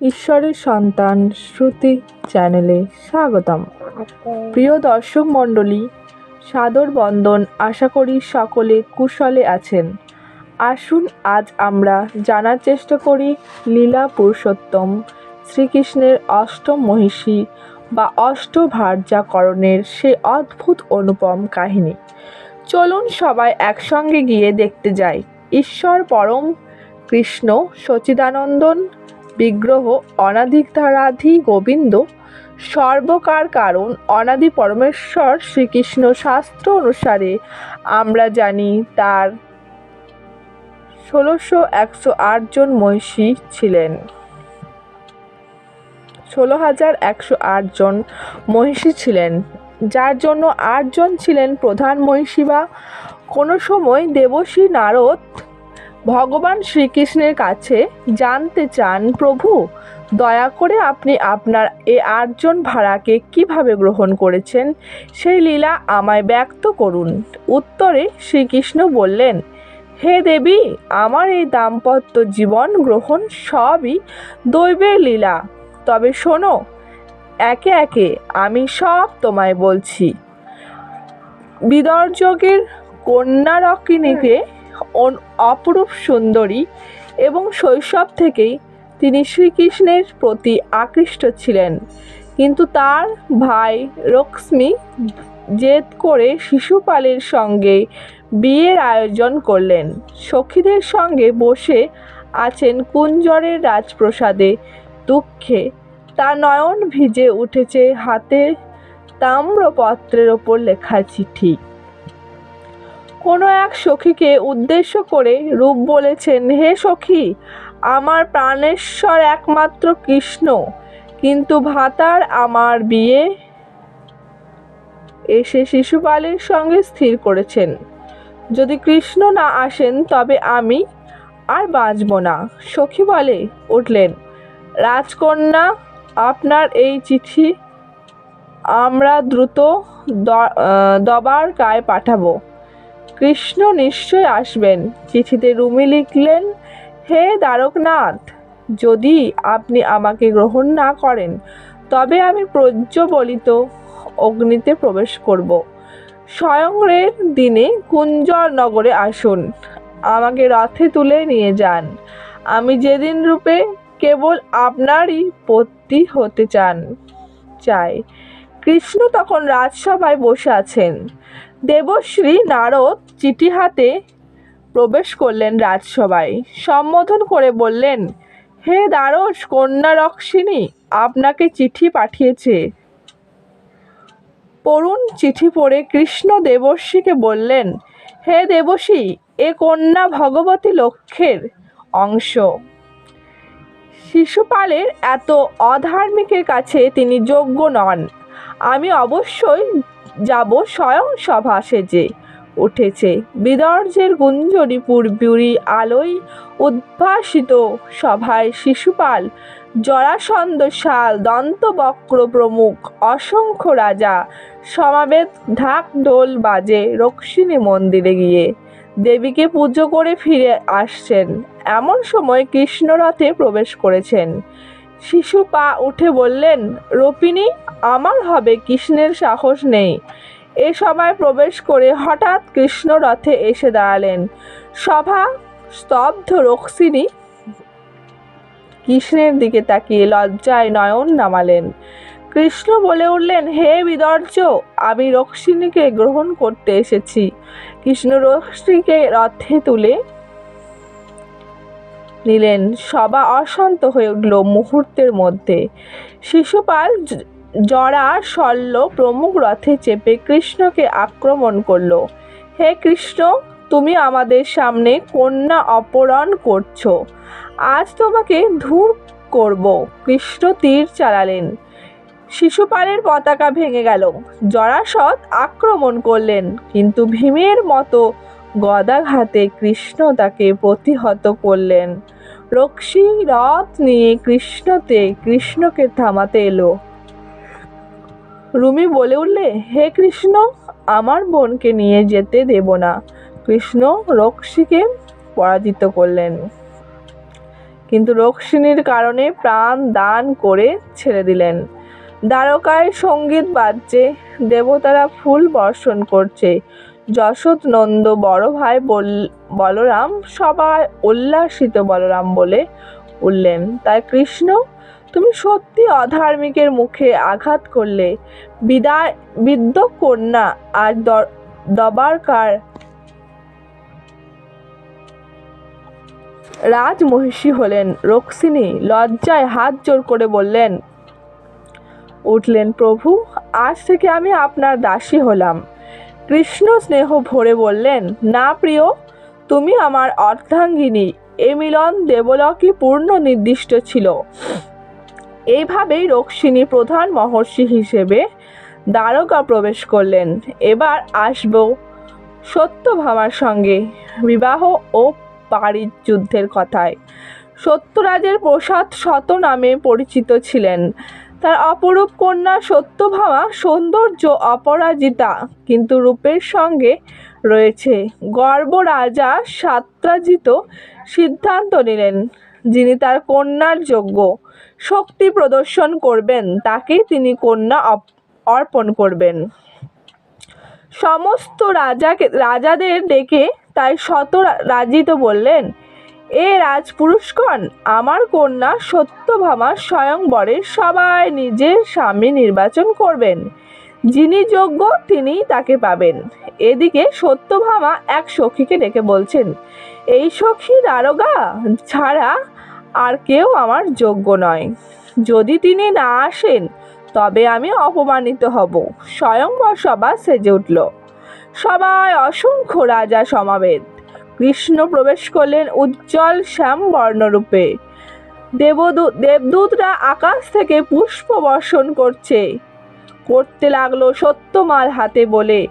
ঈশ্বরের সন্তান শ্রুতি চ্যানেলে স্বাগতম। প্রিয় দর্শক মণ্ডলী, সাদর বন্দন আশা করি সকলে কুশলে আছেন। আসুন আজ আমরা জানার চেষ্টা করি লীলা পুরুষোত্তম শ্রীকৃষ্ণের অষ্টম মহিষী বা অষ্টভার্যাকরণের সে অদ্ভুত অনুপম কাহিনী। চলুন সবাই একসঙ্গে গিয়ে দেখতে যাই। ঈশ্বর পরম কৃষ্ণ সচিদানন্দন বিগ্রহ অনাদিধারাধি গোবিন্দ, সর্বকার কারণ অনাদি পরমেশ্বর শ্রীকৃষ্ণ শাস্ত্র অনুসারে আমরা জানি তার ষোলোশো একশো আট জন মহিষী ছিলেন। ষোলো হাজার একশো আট জন মহিষী ছিলেন। যার জন্য আটজন ছিলেন প্রধান মহিষী বা কোনো সময় দেবশ্রী নারদ ভগবান শ্রীকৃষ্ণের কাছে জানতে চান, প্রভু, দয়া করে আপনি আপনার এ আটজন ভাড়াকে কীভাবে গ্রহণ করেছেন? সেই লীলা আমায় ব্যক্ত করুন। উত্তরে শ্রীকৃষ্ণ বললেন, হে দেবী, আমার এই দাম্পত্য জীবন গ্রহণ সবই দৈবের লীলা। তবে শোনো, একে একে আমি সব তোমায় বলছি। বিদর্যকের কন্যা রকিনীকে অন- অপরূপ সুন্দরী এবং শৈশব থেকেই তিনি শ্রীকৃষ্ণের প্রতি আকৃষ্ট ছিলেন। কিন্তু তার ভাই লক্ষ্মী জেদ করে শিশুপালের সঙ্গে বিয়ের আয়োজন করলেন। সখীদের সঙ্গে বসে আছেন কুঞ্জরের রাজপ্রসাদে দুঃখে। তার নয়ন ভিজে উঠেছে হাতে তাম্রপত্রের ওপর লেখা চিঠি। কোনো এক সখীকে উদ্দেশ্য করে রূপ বলেছেন, হে সখী, আমার প্রাণেশ্বর একমাত্র কৃষ্ণ, কিন্তু ভাতার আমার বিয়ে এসে শিশুপালের সঙ্গে স্থির করেছেন। যদি কৃষ্ণ না আসেন, তবে আমি আর বাঁচব না। সখী বলে, উঠলেন। রাজকন্যা, আপনার এই চিঠি আমরা দ্রুত দবার গায়ে পাঠাবো। কৃষ্ণ নিশ্চয় আসবেন। চিঠিতে রুমি লিখলেন, হে দ্বারকনাথ, যদি আপনি আমাকে গ্রহণ না করেন, তবে আমি প্রজ্বলিত অগ্নিতে প্রবেশ করব। স্বয়ংরের দিনে কুঞ্জর নগরে আসুন। আমাকে রথে তুলে নিয়ে যান। আমি যেদিন রূপে কেবল আপনারই পত্নী হতে চান। চাই। কৃষ্ণ তখন রাজসভায় বসে আছেন। দেবশ্রী নারদ চিঠি হাতে প্রবেশ করলেন রাজসভায়। সম্বোধন করে বললেন, হে দ্বারস কন্যা রক্ষিণী, আপনাকে চিঠি পাঠিয়েছে। পড়ুন চিঠি পড়ে কৃষ্ণ দেবর্ষীকে বললেন, হে দেবশী এ কন্যা ভগবতী লক্ষ্যের অংশ। শিশুপালের এত অধার্মিকের কাছে তিনি যোগ্য নন। আমি অবশ্যই যাব স্বয়ং সভা সেজে। উঠেছে। বিদর্জের গুঞ্জরি পূর্বুরি আলোয় উদ্ভাসিত সভায় শিশুপাল, জরাসন্ধ শাল, দন্তবক্র প্রমুখ, অসংখ্য রাজা, সমাবেত ঢাক ঢোল বাজে রক্ষিণী মন্দিরে গিয়ে। দেবীকে পুজো করে ফিরে আসছেন। এমন সময় কৃষ্ণরথে প্রবেশ করেছেন। শিশু পা উঠে বললেন রপিনী আমার হবে কৃষ্ণের সাহস নেই। এ সময় প্রবেশ করে হঠাৎ কৃষ্ণ রথে এসে দাঁড়ালেন। সভা স্তব্ধ রক্ষিণী কৃষ্ণের দিকে তাকিয়ে লজ্জায় নয়ন নামালেন। কৃষ্ণ বলে উঠলেন, হে বিদর্য, আমি রক্ষিণীকে গ্রহণ করতে এসেছি। কৃষ্ণ রক্ষিণীকে রথে তুলে নিলেন। সবা অশান্ত হয়ে উঠল মুহূর্তের মধ্যে। শিশুপাল জরা শল্য প্রমুখ রথে চেপে কৃষ্ণকে আক্রমণ করল। হে কৃষ্ণ, তুমি আমাদের সামনে কন্যা অপহরণ করছ। আজ তোমাকে ধূর করব। কৃষ্ণ তীর চালালেন। শিশুপালের পতাকা ভেঙে গেল। জরাসৎ আক্রমণ করলেন, কিন্তু ভীমের মতো গদাঘাতে কৃষ্ণ তাকে প্রতিহত করলেন। রক্ষী রথ নিয়ে কৃষ্ণতে কৃষ্ণকে থামাতে এলো। রুমি বলে উঠলে, হে কৃষ্ণ, আমার বোনকে নিয়ে যেতে দেব না। কৃষ্ণ রক্সিকে পরাজিত করলেন। কিন্তু রোগসিনীর কারণে প্রাণ দান করে ছেড়ে দিলেন। দ্বারকায় সংগীত বাজছে, দেবতারা ফুল বর্ষণ করছে। যশোদ নন্দ বড় ভাই বল- বলরাম সবাই উল্লাসিত বলরাম বলে উঠলেন। তাই কৃষ্ণ তুমি সত্যি অধার্মিকের মুখে আঘাত করলে। বিদায় বিদ্য কন্যা আর দবারকার রাজমহিষী হলেন। রক্সিনী লজ্জায় হাত জোর করে বললেন, উঠলেন প্রভু, আজ থেকে আমি আপনার দাসী হলাম। কৃষ্ণ স্নেহ ভরে বললেন, না প্রিয়, তুমি আমার অর্ধাঙ্গিনী। এ মিলন দেবলকই পূর্ণ নির্দিষ্ট ছিল। এইভাবেই রক্ষিণী প্রধান মহর্ষি হিসেবে দ্বারকা প্রবেশ করলেন। এবার আসব সত্যভামার সঙ্গে বিবাহ ও পারির যুদ্ধের কথায়। সত্যরাজের প্রসাদ শত নামে পরিচিত ছিলেন। তার অপরূপ কন্যা সত্যভামা সৌন্দর্য অপরাজিতা, কিন্তু রূপের সঙ্গে রয়েছে গর্ব রাজা সাত্রাজিত সিদ্ধান্ত নিলেন, যিনি তার কন্যার যোগ্য। শক্তি প্রদর্শন করবেন তাকেই তিনি কন্যা অর্পণ করবেন। সমস্ত রাজাকে রাজাদের ডেকে তাই শত রাজিত বললেন, এ রাজপুরুষগণ, আমার কন্যা সত্যভামা স্বয়ংবরে সবাই নিজের স্বামী নির্বাচন করবেন। যিনি যোগ্য, তিনিই তাকে পাবেন। এদিকে সত্যভামা এক সখীকে ডেকে বলছেন, এই সখী দারোগা, ছাড়া আর কেউ আমার যোগ্য নয়। যদি তিনি না আসেন, তবে আমি অপমানিত হব। স্বয়ংবর সভা সেজে উঠল। সবাই অসংখ্য রাজা সমাবেত। কৃষ্ণ প্রবেশ করলেন উজ্জ্বল শ্যাম বর্ণরূপে দেবদূত দেবদূতরা আকাশ থেকে পুষ্প বর্ষণ করছে। করতে লাগল সত্যমাল হাতে বলে।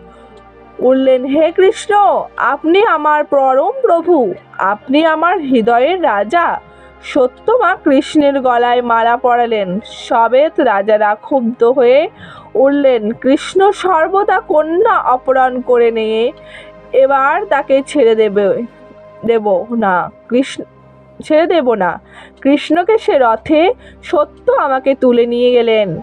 উঠলেন, হে কৃষ্ণ, আপনি আমার পরম প্রভু। আপনি আমার হৃদয়ের রাজা। সত্যমা কৃষ্ণের গলায় মালা পরালেন। সবেত রাজারা ক্ষুব্ধ হয়ে উঠলেন। কৃষ্ণ সর্বদা কন্যা অপহরণ করে নিয়ে এবার তাকে ছেড়ে দেবে, দেব না। কৃষ্ণ, ছেড়ে দেব না। কৃষ্ণকে সে রথে সত্য আমাকে তুলে নিয়ে গেলেন।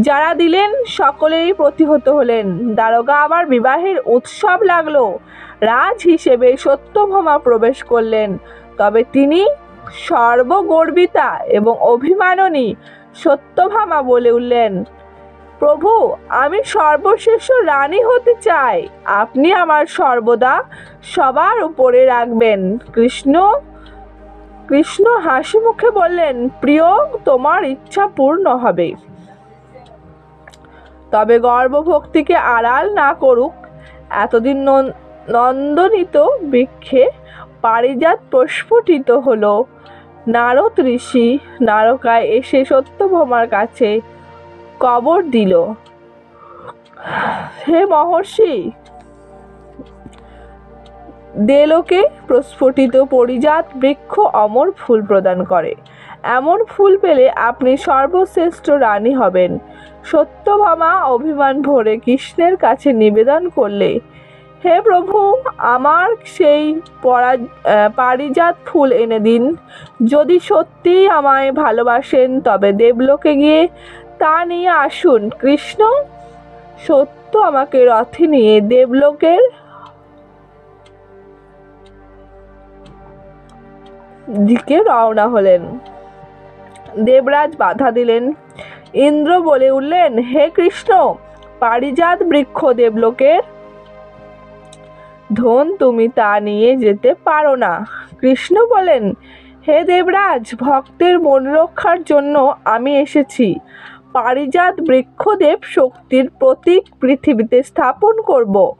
যারা দিলেন সকলেই প্রতিহত হলেন। দারোগা আবার বিবাহের উৎসব লাগল। রাজ হিসেবে সত্যভামা প্রবেশ করলেন। তবে তিনি সর্বগর্বিতা এবং অভিমাননী সত্যভামা বলে উঠলেন। প্রভু, আমি সর্বশ্রেষ্ঠ রানী হতে চাই। আপনি আমার সর্বদা সবার উপরে রাখবেন। কৃষ্ণ কৃষ্ণ হাসি মুখে বললেন, প্রিয়, তোমার ইচ্ছা পূর্ণ হবে। তবে গর্বভক্তিকে আড়াল না করুক। এতদিন নন্দনিত বৃক্ষে পারিজাত প্রস্ফুটিত হলো। নারদ ঋষি নারকায় এসে সত্যভামার কাছে কবর দিল। হে মহর্ষি, দেলোকে প্রস্ফুটিত পরিজাত বৃক্ষ অমর ফুল প্রদান করে। এমন ফুল পেলে আপনি সর্বশ্রেষ্ঠ রানী হবেন। সত্যভামা অভিমান ভরে কৃষ্ণের কাছে নিবেদন করলে হে প্রভু, আমার সেই পরা পারিজাত ফুল এনে দিন। যদি সত্যিই আমায় ভালোবাসেন, তবে দেবলোকে গিয়ে তা নিয়ে আসুন। কৃষ্ণ, সত্য আমাকে রথে নিয়ে দেবলোকের দিকে রওনা হলেন। দেবরাজ বাধা দিলেন। ইন্দ্র বলে উঠলেন, হে কৃষ্ণ, পারিজাত বৃক্ষ দেবলোকের ধন তুমি তা নিয়ে যেতে পারো না। কৃষ্ণ বলেন, হে দেবরাজ, ভক্তের মন রক্ষার জন্য আমি এসেছি। পারিজাত বৃক্ষদেব শক্তির প্রতীক পৃথিবীতে স্থাপন করব।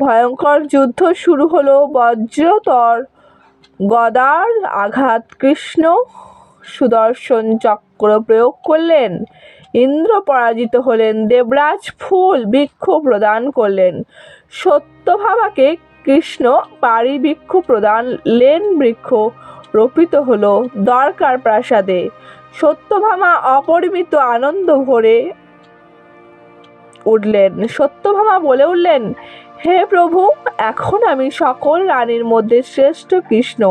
ভয়ঙ্কর যুদ্ধ শুরু হলো, বজ্রতর গদার আঘাত কৃষ্ণ সুদর্শন চক্র প্রয়োগ করলেন। ইন্দ্র পরাজিত হলেন, দেবরাজ ফুল বৃক্ষ প্রদান করলেন। সত্যভামাকে কৃষ্ণ পারি বৃক্ষ প্রদান, লেন বৃক্ষ রোপিত হল দরকার প্রাসাদে। সত্যভামা অপরিমিত আনন্দ ভরে উঠলেন। সত্যভামা বলে উঠলেন, হে প্রভু, এখন আমি সকল রানীর মধ্যে শ্রেষ্ঠ কৃষ্ণ।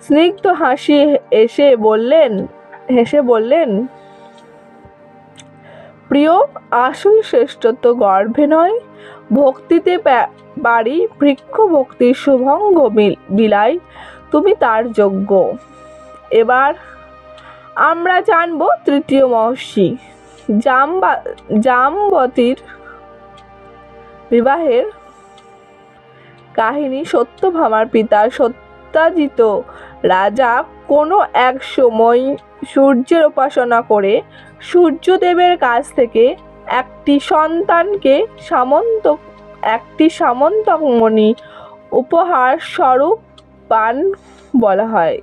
স্নিগ্ধ হাসি এসে বললেন, হেসে বললেন, প্রিয়, আসল শ্রেষ্ঠত্ব গর্ভে নয়, ভক্তিতে পা- পারি বৃক্ষ ভক্তির শুভঙ্গ বিল- বিলাই তুমি তার যোগ্য। এবার আমরা জানব তৃতীয় মহর্ষি জাম্বা জামবতীর বিবাহের কাহিনী সত্যভামার পিতা সত্যাজিত রাজা কোনো এক সময় সূর্যের উপাসনা করে সূর্যদেবের কাছ থেকে একটি সন্তানকে সামন্ত একটি সামন্তমণি উপহার স্বরূপ পান বলা হয়।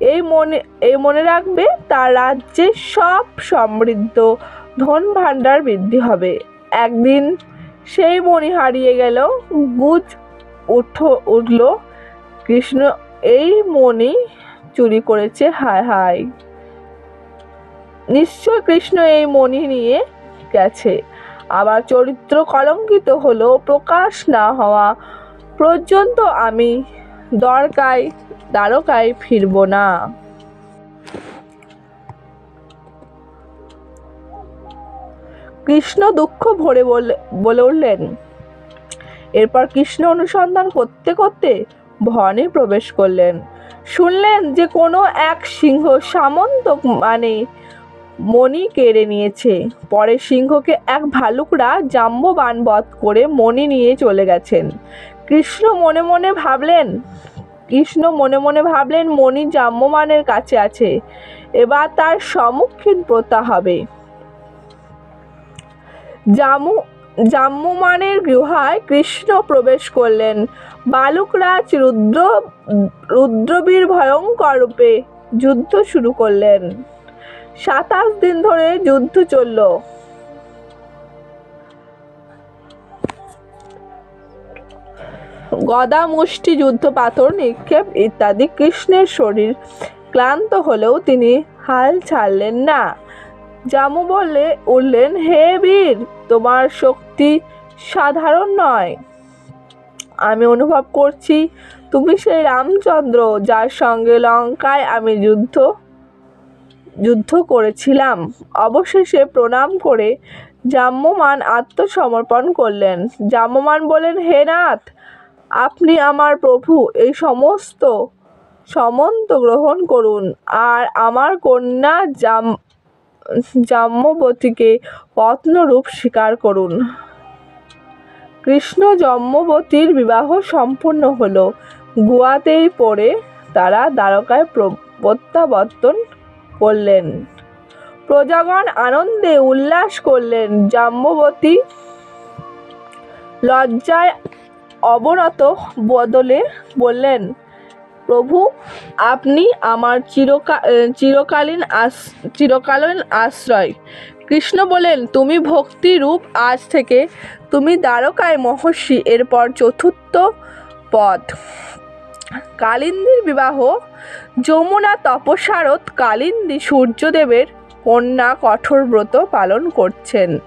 এই মনে এই মনে রাখবে, তার রাজ্যে সব সমৃদ্ধ ধন ভাণ্ডার বৃদ্ধি হবে। একদিন সেই মণি হারিয়ে গেল, গুজ উঠ, উঠল, কৃষ্ণ, এই মণি চুরি করেছে, হায় হায়। নিশ্চয় কৃষ্ণ এই মণি নিয়ে গেছে। আবার চরিত্র কলঙ্কিত হলো প্রকাশ না হওয়া পর্যন্ত আমি দরকায় দ্বারকায় ফিরব না। কৃষ্ণ দুঃখ ভরে বলে উঠলেন, এরপর কৃষ্ণ অনুসন্ধান করতে করতে ভনে প্রবেশ করলেন। শুনলেন যে কোনো এক সিংহ সামন্ত মানে মণি কেড়ে নিয়েছে। পরে সিংহকে এক ভালুকরা জাম্ববান বধ করে মণি নিয়ে চলে গেছেন। কৃষ্ণ মনে মনে ভাবলেন, কৃষ্ণ মনে মনে ভাবলেন মণি জাম্বমানের কাছে আছে, এবার তার সম্মুখীন প্রতা হবে। জামু জাম্মুমানের গৃহায় কৃষ্ণ প্রবেশ করলেন। বালুকরাজ রুদ্র, রুদ্রবীর ভয়ঙ্কর রূপে যুদ্ধ শুরু করলেন। সাতাশ দিন ধরে যুদ্ধ চলল। গদা, মুষ্টি, যুদ্ধ, পাথর, নিক্ষেপ ইত্যাদি কৃষ্ণের শরীর। ক্লান্ত হলেও তিনি হাল ছাড়লেন না। জামু বললে উঠলেন, হে বীর, তোমার শক্তি সাধারণ নয়। আমি অনুভব করছি তুমি সেই রামচন্দ্র যার সঙ্গে লঙ্কায় আমি যুদ্ধ যুদ্ধ করেছিলাম। অবশেষে প্রণাম করে জাম্যমান আত্মসমর্পণ করলেন। জাম্যমান বলেন হে নাথ, আপনি আমার প্রভু, এই সমস্ত সমন্ত গ্রহণ করুন। আর আমার কন্যা জাম জাম্যবতীকে রূপ স্বীকার করুন। কৃষ্ণ জম্মবতীর বিবাহ সম্পূর্ণ হল। গুয়াতেই পড়ে তারা দ্বারকায় প্র- প্রত্যাবর্তন করলেন। প্রজাগণ আনন্দে উল্লাস করলেন। জাম্বতী লজ্জায় অবনত বদলে বললেন, প্রভু, আপনি আমার চিরকা চিরকালীন আস, চিরকালীন আশ্রয়। কৃষ্ণ বলেন, তুমি ভক্তি রূপ আজ থেকে তুমি দ্বারকায় মহর্ষি, এরপর চতুর্থ পদ কালিন্দীর বিবাহ, যমুনা তপসারত কালিন্দী সূর্যদেবের কন্যা কঠোর ব্রত পালন করছেন।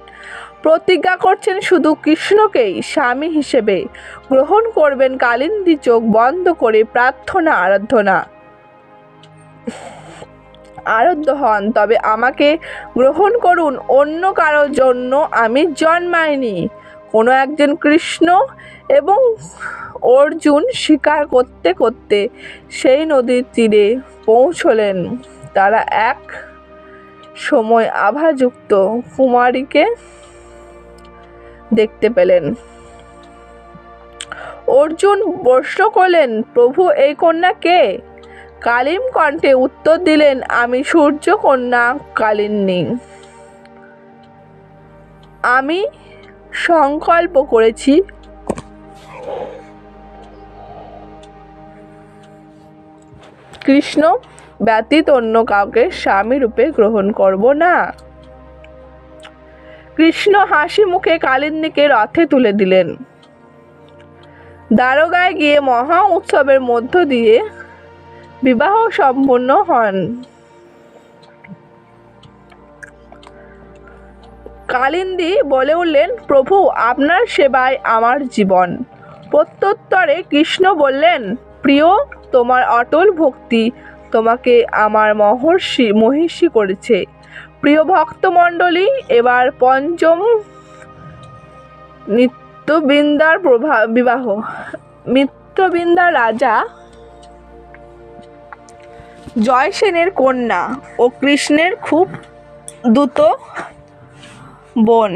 প্রতিজ্ঞা করছেন শুধু কৃষ্ণকেই, স্বামী হিসেবে। গ্রহণ করবেন কালিন্দী চোখ বন্ধ করে প্রার্থনা, আরাধনা। আরাধ্য হন, তবে আমাকে গ্রহণ করুন, অন্য কারোর জন্য আমি জন্মাইনি। কোনো একজন কৃষ্ণ এবং অর্জুন শিকার করতে করতে সেই নদীর তীরে পৌঁছলেন। তারা এক সময় আভাযুক্ত কুমারীকে দেখতে পেলেন। অর্জুন প্রশ্ন করলেন, প্রভু, এই কন্যা কে? কালিম কণ্ঠে উত্তর দিলেন, আমি সূর্য কন্যা কালিন্নী। আমি সংকল্প করেছি কৃষ্ণ ব্যতীত অন্য কাউকে স্বামী রূপে গ্রহণ করব না। কৃষ্ণ হাসি মুখে কালিন্দীকে রথে তুলে দিলেন। দারোগায় গিয়ে মহা উৎসবের মধ্য দিয়ে বিবাহ সম্পন্ন হন। কালিন্দী বলে উঠলেন, প্রভু, আপনার সেবায় আমার জীবন। প্রত্যুত্তরে কৃষ্ণ বললেন প্রিয়, তোমার অটল ভক্তি তোমাকে আমার মহর্ষি মহিষী করেছে। প্রিয় ভক্তমণ্ডলী, এবার পঞ্চম নিত্যবৃন্দার প্রভা, বিবাহ। মিত্রবৃন্দার রাজা জয়সেনের কন্যা ও কৃষ্ণের খুব দ্রুত বোন।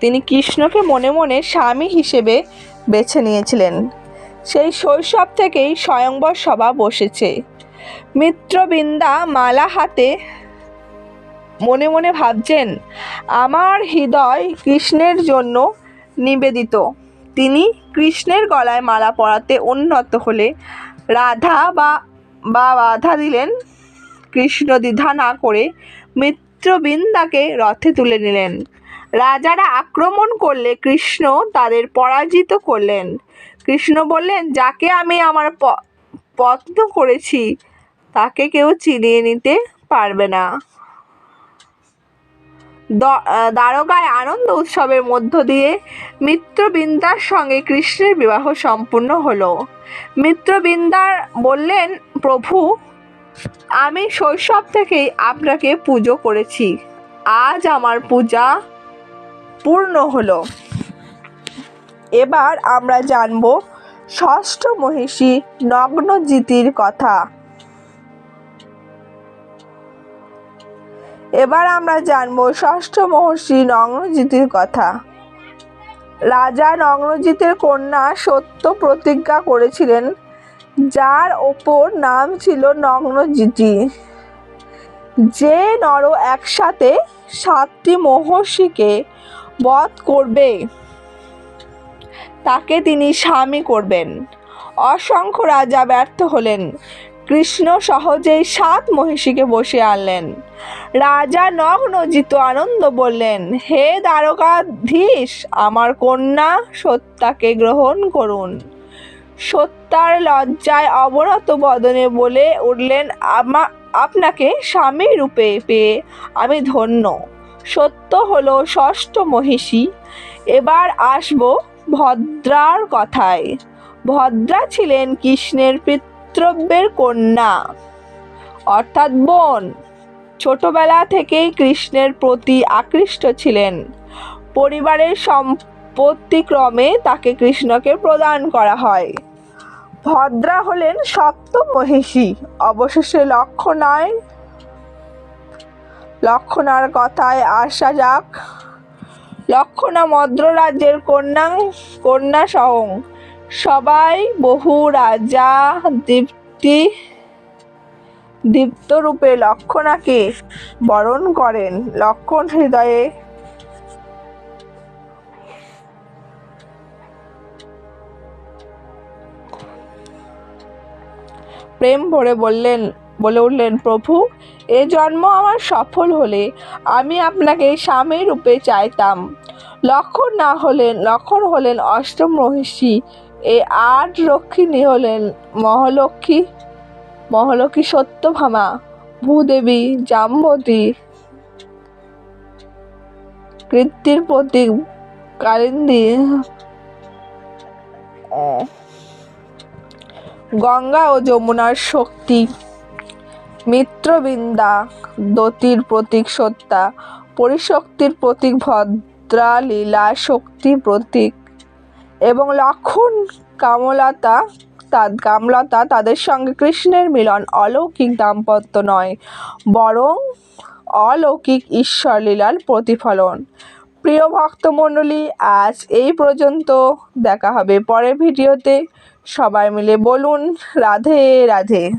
তিনি কৃষ্ণকে মনে মনে স্বামী হিসেবে বেছে নিয়েছিলেন। সেই শৈশব থেকেই স্বয়ংবর সভা বসেছে। মিত্রবৃন্দা মালা হাতে মনে মনে ভাবছেন, আমার হৃদয় কৃষ্ণের জন্য নিবেদিত। তিনি কৃষ্ণের গলায় মালা পরাতে উন্নত হলে রাধা বা বা বাধা দিলেন। কৃষ্ণ দ্বিধা না করে মিত্রবৃন্দাকে রথে তুলে নিলেন। রাজারা আক্রমণ করলে কৃষ্ণ তাদের পরাজিত করলেন। কৃষ্ণ বললেন, যাকে আমি আমার পত্ন করেছি, তাকে কেউ চিনিয়ে নিতে পারবে না। দ্বারকায় আনন্দ উৎসবের মধ্য দিয়ে মিত্রবৃন্দার সঙ্গে কৃষ্ণের বিবাহ সম্পূর্ণ হলো। মিত্রবৃন্দার বললেন, প্রভু, আমি শৈশব থেকেই আপনাকে পুজো করেছি। আজ আমার পূজা পূর্ণ হলো। এবার আমরা জানব ষষ্ঠ মহিষী নগ্নজিতির কথা। এবার আমরা জানব ষষ্ঠ মহর্ষি নগ্নজিতির কথা। রাজা নগ্নজিতের কন্যা সত্য প্রতিজ্ঞা করেছিলেন, যার ওপর নাম ছিল নগ্নজিতি। যে নর একসাথে সাতটি মহর্ষিকে বধ করবে। তাকে তিনি স্বামী করবেন। অসংখ্য রাজা ব্যর্থ হলেন। কৃষ্ণ সহজেই সাত মহিষীকে বসে আনলেন। রাজা নগ্নজিত আনন্দ বললেন, হে দ্বারকাধীশ, আমার কন্যা সত্যাকে গ্রহণ করুন। সত্যার লজ্জায় অবনত বদনে বলে উঠলেন, আমা, আপনাকে স্বামী রূপে পেয়ে আমি ধন্য। সত্য হলো ষষ্ঠ মহিষী। এবার আসব ভদ্রার কথায়। ভদ্রা ছিলেন কৃষ্ণের পিতৃব্যের কন্যা, অর্থাৎ বোন। ছোটবেলা থেকেই কৃষ্ণের প্রতি আকৃষ্ট ছিলেন। পরিবারের সম্পত্তিক্রমে তাকে কৃষ্ণকে প্রদান করা হয়। ভদ্রা হলেন সপ্তম মহিষী। অবশেষে লক্ষণায় লক্ষণার কথায় আসা যাক। লক্ষণা মদ্র রাজ্যের কন্যা কন্যা সহ সবাই বহু রাজা দীপ্তি, দীপ্তরূপে লক্ষণাকে বরণ করেন। লক্ষণ হৃদয়ে প্রেম ভরে বললেন, বলে উঠলেন, প্রভু, এ জন্ম আমার সফল হলে আমি আপনাকে স্বামী রূপে চাইতাম। লক্ষণ না হলেন, লক্ষণ হলেন অষ্টম মহিষী এ আট রক্ষিণী হলেন মহালক্ষ্মী মহালক্ষ্মী সত্যভামা, ভূদেবী জাম্বতী। কৃত্তির প্রতীক কালিন্দী। গঙ্গা ও যমুনার শক্তি। মিত্রবৃন্দা দতির প্রতীক সত্তা, পরিশক্তির প্রতীক ভদ্রা লীলা, শক্তি, প্রতীক এবং লক্ষণ কামলতা তা কামলতা তাদের সঙ্গে কৃষ্ণের মিলন অলৌকিক দাম্পত্য নয়, বরং অলৌকিক ঈশ্বর লীলার প্রতিফলন। প্রিয় ভক্তমণ্ডলী, আজ এই পর্যন্ত দেখা হবে পরের ভিডিওতে। সবাই মিলে বলুন, রাধে রাধে।